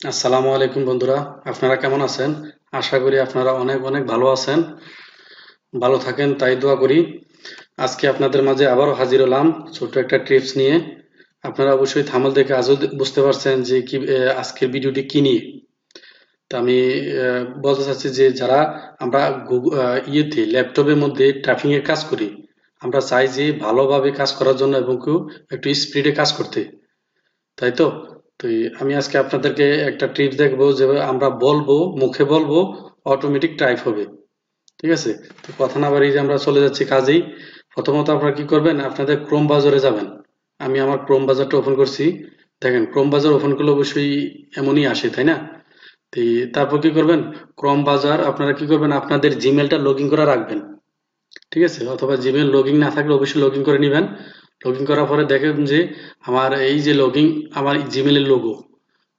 আসসালামু আলাইকুম বন্ধুরা, আপনারা কেমন আছেন? আশা করি আপনারা অনেক অনেক ভালো আছেন, ভালো থাকেন, তাই দোয়া করি। আজকে আপনাদের মাঝে আবারও হাজির হলাম ছোট একটা ট্রিপস নিয়ে। আপনারা অবশ্যই থামল দেখে আজও বুঝতে পারছেন যে কি আজকের ভিডিওটি কি নিয়ে। তা আমি বলতে চাচ্ছি যে যারা আমরা ইয়েতে, ল্যাপটপের মধ্যে এর কাজ করি, আমরা চাই যে ভালোভাবে কাজ করার জন্য এবং কেউ একটু স্পিডে কাজ করতে। তাই তো? তো আমি আজকে আপনাদেরকে একটা ট্রিপ দেখব যে আমরা বলব, মুখে বলব অটোমেটিক টাইপ হবে। ঠিক আছে? তো কথা না বাড়িয়ে যে আমরা চলে যাচ্ছি কাজেই, প্রথমত আপনারা কি করবেন, আপনাদের ক্রোম বাজারে যাবেন। আমি আমার ক্রোম বাজারটা ওপেন করছি। দেখেন ক্রোম বাজার ওপেন করলে অবশ্যই এমনই আসে, তাই না? তো তারপর কি করবেন ক্রোম বাজার আপনারা কি করবেন, আপনাদের জিমেলটা লগ ইন করে রাখবেন। ঠিক আছে? অথবা জিমেল লগ ইন না থাকলে অবশ্যই লগ ইন করে নেবেন। লগ ইন করার পরে দেখেন যে আমার এই যে লগ ইন আমার জিমেলের লোগো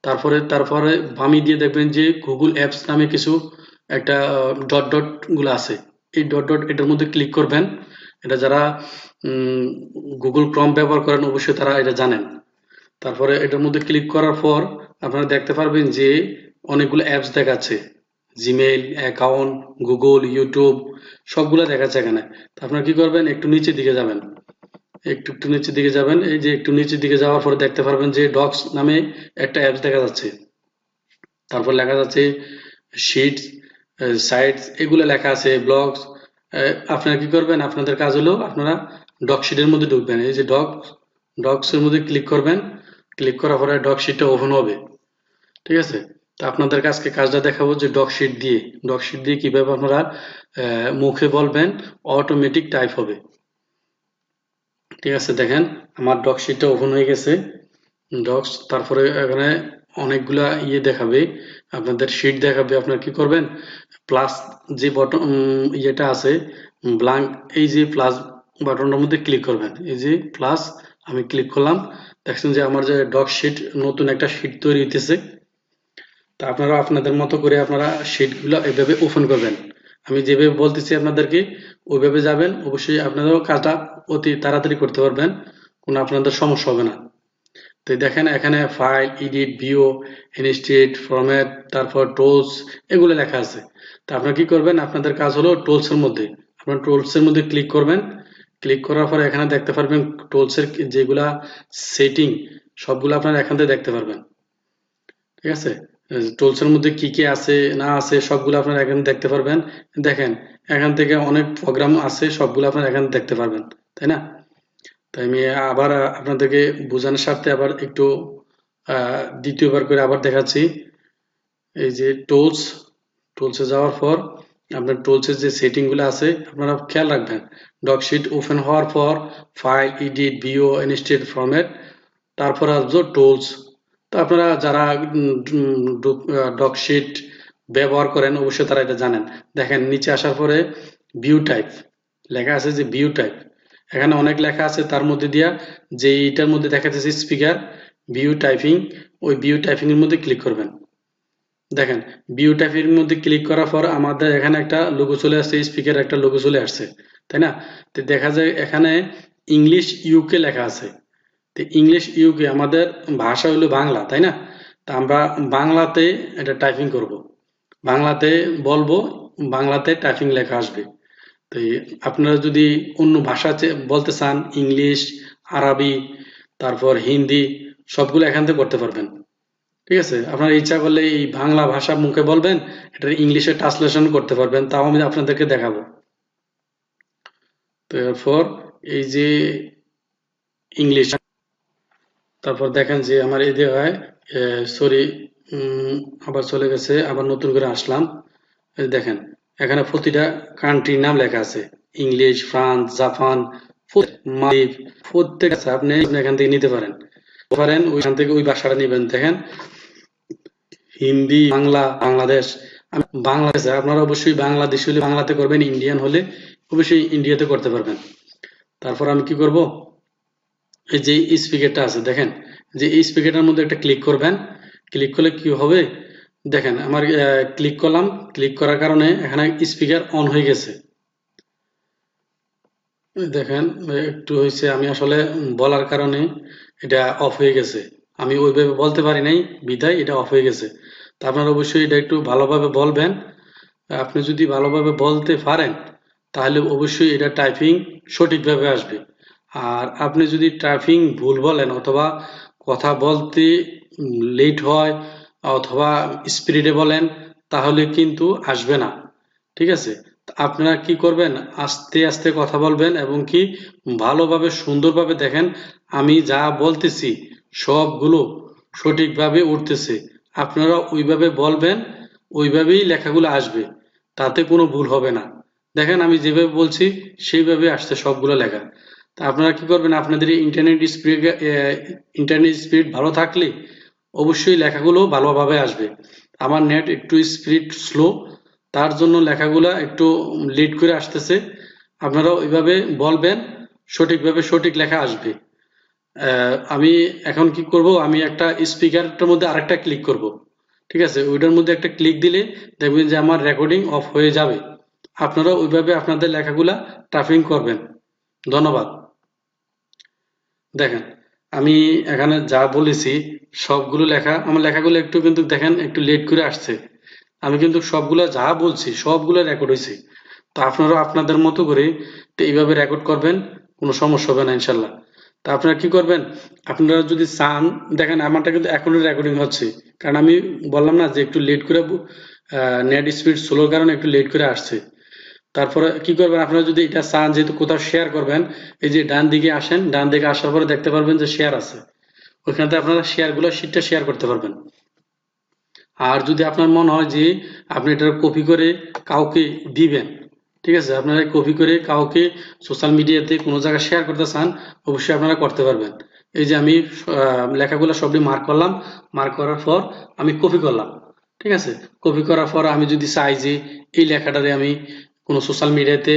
তারপরে তারপরে বামি দিয়ে দেখবেন যে গুগল অ্যাপস নামে কিছু একটা ডট ডটগুলো আছে। এই ডট ডট এটার মধ্যে ক্লিক করবেন। এটা যারা গুগল ক্রম ব্যবহার করেন, অবশ্যই তারা এটা জানেন। তারপরে এটার মধ্যে ক্লিক করার পর আপনারা দেখতে পারবেন যে অনেকগুলো অ্যাপস দেখাচ্ছে। জিমেইল অ্যাকাউন্ট গুগল ইউটিউব সবগুলো দেখাচ্ছে এখানে। তো আপনারা কি করবেন? একটু নিচের দিকে যাবেন। একটু একটু নিচের দিকে যাবেন। এই যে একটু নিচের দিকে যাওয়ার পরে দেখতে পারবেন যে ডক্স নামে একটা অ্যাপস দেখা যাচ্ছে। তারপর লেখা যাচ্ছে শিটস সাইটস এগুলো লেখা আছে ব্লগস আপনারা কি করবেন? আপনাদের কাজ হলো আপনারা ডক শিটের মধ্যে ঢুকবেন। এই যে ডক ডক্স এর মধ্যে ক্লিক করবেন। ক্লিক করার পরে ডক শিটটা ওপেন হবে। ঠিক আছে? তো আপনাদের আজকে কাজটা দেখাবো যে ডক শিট দিয়ে। ডক শিট দিয়ে কীভাবে আপনারা মুখে বলবেন অটোমেটিক টাইপ হবে। ঠিক আছে, দেখেন আমার ডক শিটটা ওপেন হয়ে গেছে। ডক্স তারপরে এখানে অনেকগুলা ইয়ে দেখাবে, আপনাদের শিট দেখাবে, আপনারা কি করবেন? প্লাস যে বটন ইয়েটা আছে ব্লাঙ্ক এই যে প্লাস বাটনটার মধ্যে ক্লিক করবেন। এই যে প্লাস আমি ক্লিক করলাম, দেখছেন যে আমার যে ডক শিট নতুন একটা শিট তৈরি হইতেছে। তা আপনারা আপনাদের মতো করে আপনারা শিটগুলো এভাবে ওপেন করবেন। আমি যেভাবে বলতেছি আপনাদেরকে, ওইভাবে যাবেন। অবশ্যই আপনারাও কাজটা অতি তাড়াতাড়ি করতে পারবেন। কোনো আপনাদের সমস্যা হবে না। তো দেখেন, এখানে file edit view insert format তারপর টোলস এগুলো লেখা আছে। তা আপনারা কি করবেন? আপনাদের কাজ হলো টোলসের মধ্যে। আপনার টোলসের মধ্যে ক্লিক করবেন। ক্লিক করার পরে এখানে দেখতে পারবেন টোলসের যেগুলা সেটিং সবগুলো আপনারা এখান থেকে দেখতে পারবেন। ঠিক আছে? টুলস এর মধ্যে কি কি আছে, না আছে, সবগুলো আপনারা এখানে দেখতে পারবেন। দেখেন, এখান থেকে অনেক প্রোগ্রাম আছে, সবগুলো আপনারা এখানে দেখতে পারবেন, তাই না? তাই আমি আবার আপনাদেরকে বোঝানোর স্বার্থে আবার একটু দ্বিতীয়বার করে আবার দেখাচ্ছি। এই যে টুলস, টুলসে যাওয়ার পর আপনার টুলসের যে সেটিংগুলো আছে, আপনারা খেয়াল রাখবেন। ডকশিট ওপেন হওয়ার পর, file edit view insert format তারপর আসবে টুলস। আপনারা যারা ডকশিট ব্যবহার করেন, অবশ্যই তারা এটা জানেন। দেখেন, নিচে আসার পরে ভিউ টাইপ, লেখা আছে যে ভিউ টাইপ। এখানে অনেক লেখা আছে, তার মধ্যে দিয়া যে এইটার মধ্যে দেখা যাচ্ছে স্পিকার, ভিউ টাইপিং, ওই ভিউ টাইপিং এর মধ্যে ক্লিক করবেন। দেখেন, ভিউ টাইপিং এর মধ্যে ক্লিক করার পর আমাদের এখানে একটা লোগো চলে আসছে, স্পিকার একটা লোগো চলে আসছে, তাই না? তো দেখা যায় এখানে ইংলিশ ইউকে লেখা আছে। তো ইংলিশ ইউকে আমাদের ভাষা হলো বাংলা, তাই না? তা আমরা বাংলাতে এটা টাইপিং করব। বাংলাতে বলব, বাংলাতে টাইপিং লেখা আসবে। তো আপনারা যদি অন্য ভাষা বলতে চান ইংলিশ আরবি, তারপর হিন্দি, সবগুলো এখান থেকে করতে পারবেন। ঠিক আছে? আপনার ইচ্ছা করলে এই বাংলা ভাষা মুখে বলবেন এটা ইংলিশে ট্রান্সলেশন করতে পারবেন, তাও আমি আপনাদেরকে দেখাবো। তো এরপর এই যে ইংলিশ তারপর দেখেন যে আমার এই দিয়ে হয় সরি আবার চলে গেছে, আবার নতুন করে আসলাম। দেখেন, এখানে প্রতিটা কান্ট্রির নাম লেখা আছে। ইংলিশ ফ্রান্স জাপান আপনি এখান থেকে নিতে পারেন। পারেন, ওইখান থেকে ওই ভাষাটা নেবেন। দেখেন, হিন্দি, বাংলা, বাংলাদেশ। বাংলাদেশে, আপনারা অবশ্যই বাংলাদেশ হলে বাংলাতে করবেন, ইন্ডিয়ান হলে অবশ্যই ইন্ডিয়াতে করতে পারবেন। তারপর আমি কি করব? এই যে স্পিকারটা আছে, দেখেন, যে স্পিকারটার মধ্যে একটা ক্লিক করবেন ক্লিক করলে কি হবে? দেখেন, আমার ক্লিক করলাম ক্লিক করার কারণে এখানে স্পিকার অন হয়ে গেছে। দেখেন, একটু হয়েছে আমি আসলে বলার কারণে এটা অফ হয়ে গেছে। আমি ওইভাবে বলতে পারি নাই বিদায় এটা অফ হয়ে গেছে। তা আপনারা অবশ্যই এটা একটু ভালোভাবে বলবেন। আপনি যদি ভালোভাবে বলতে পারেন, তাহলে অবশ্যই এটা টাইপিং সঠিকভাবে আসবে। আর আপনি যদি টাইপিং ভুল বলেন অথবা কথা বলতে লেট হয় অথবা স্পিরিটে বলেন, তাহলে কিন্তু আসবে না। ঠিক আছে? আপনারা কি করবেন? আস্তে আস্তে কথা বলবেন এবং কি ভালোভাবে, সুন্দরভাবে দেখেন আমি যা বলতেছি সবগুলো সঠিকভাবে উঠতেছে। আপনারা ওইভাবে বলবেন, ওইভাবেই লেখাগুলো আসবে। তাতে কোনো ভুল হবে না। দেখেন আমি যেভাবে বলছি, সেইভাবে আসছে সবগুলো লেখা। তা আপনারা কি করবেন? আপনাদের ইন্টারনেট স্পিড ইন্টারনেট স্পিড ভালো থাকলে অবশ্যই লেখাগুলো ভালোভাবে আসবে। আমার নেট একটু স্পিড স্লো তার জন্য লেখাগুলা একটু লেট করে আসতেছে। আপনারা ওইভাবে বলবেন, সঠিকভাবে সঠিক লেখা আসবে। আমি এখন কি করব? আমি একটা স্পিকারটার মধ্যে আরেকটা ক্লিক করব। ঠিক আছে? ওইটার মধ্যে একটা ক্লিক দিলে দেখবেন যে আমার রেকর্ডিং অফ হয়ে যাবে। আপনারা ওইভাবে আপনাদের লেখাগুলা টাইপিং করবেন। ধন্যবাদ। দেখেন, আমি এখানে যা বলেছি, সবগুলো লেখা, আমার লেখাগুলো একটু কিন্তু দেখেন, একটু লেট করে আসছে। আমি কিন্তু সবগুলো যা বলছি, সবগুলো রেকর্ড হয়েছে। তো আপনারা আপনাদের মতো করে তো এইভাবে রেকর্ড করবেন, কোনো সমস্যা হবে না, ইনশাল্লাহ। তা আপনারা কি করবেন, আপনারা যদি চান, দেখেন, আমারটা কিন্তু এখনও রেকর্ডিং হচ্ছে। কারণ আমি বললাম না যে একটু লেট করে নেট স্পিড স্লোর কারণে একটু লেট করে আসছে। তারপরে কি করবেন? আপনারা যদি এটা চান, যেহেতু কোথাও শেয়ার করবেন, এই যে ডান দিকে আসেন, ডান দিকে আসার পরে দেখতে পারবেন যে শেয়ার আছে। ওইখানে আপনারা শেয়ারগুলো শীটটা শেয়ার করতে পারবেন। আর যদি আপনার মনে হয় যে আপনি এটা কপি করে কাউকে দিবেন, ঠিক আছে? আপনারা কপি করে কাউকে সোশ্যাল মিডিয়াতে কোনো জায়গায় শেয়ার করতে চান, অবশ্যই আপনারা করতে পারবেন। এই যে আমি লেখাগুলো সবই মার্ক করলাম। মার্ক করার পর আমি কপি করলাম, ঠিক আছে? কপি করার পর আমি যদি চাই যে এই লেখাটারে আমি কোনো সোশ্যাল মিডিয়াতে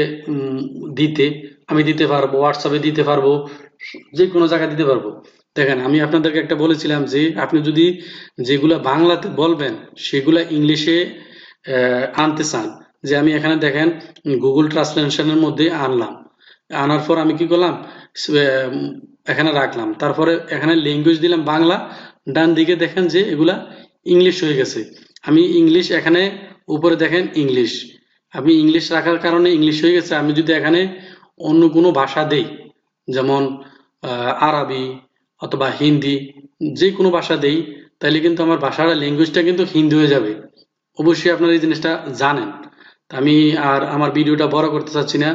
দিতে, আমি দিতে পারব হোয়াটসঅ্যাপে দিতে পারব, যে কোনো জায়গায় দিতে পারব। দেখেন, আমি আপনাদেরকে একটা বলেছিলাম যে, আপনি যদি যেগুলা বাংলাতে বলবেন, সেগুলা ইংলিশে আনতে চান, যে আমি এখানে দেখেন গুগল ট্রান্সলেশনের মধ্যে আনলাম। আনার পর আমি কি করলাম এখানে রাখলাম। তারপরে এখানে ল্যাঙ্গুয়েজ দিলাম বাংলা, ডান দিকে দেখেন যে এগুলা ইংলিশ হয়ে গেছে। আমি ইংলিশ এখানে, উপরে দেখেন ইংলিশ। আমি ইংলিশ রাখার কারণে ইংলিশ হয়ে গেছে। আমি যদি এখানে অন্য কোনো ভাষা দেই, যেমন আরবি অথবা হিন্দি, যে কোনো ভাষা দেই তাহলে কিন্তু আমার ভাষাটা ল্যাঙ্গুয়েজটা কিন্তু হিন্দি হয়ে যাবে। অবশ্যই আপনারা এই জিনিসটা জানেন। আমি আর আমার ভিডিওটা বড় করতে চাচ্ছি না।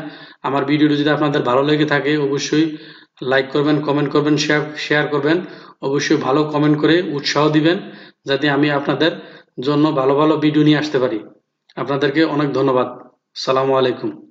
আমার ভিডিওটা যদি আপনাদের ভালো লেগে থাকে, অবশ্যই লাইক করবেন কমেন্ট করবেন শেয়ার শেয়ার করবেন। অবশ্যই ভালো কমেন্ট করে উৎসাহ দিবেন, যাতে আমি আপনাদের জন্য ভালো ভালো ভিডিও নিয়ে আসতে পারি। আপনাদেরকে অনেক ধন্যবাদ। সালামু আলাইকুম।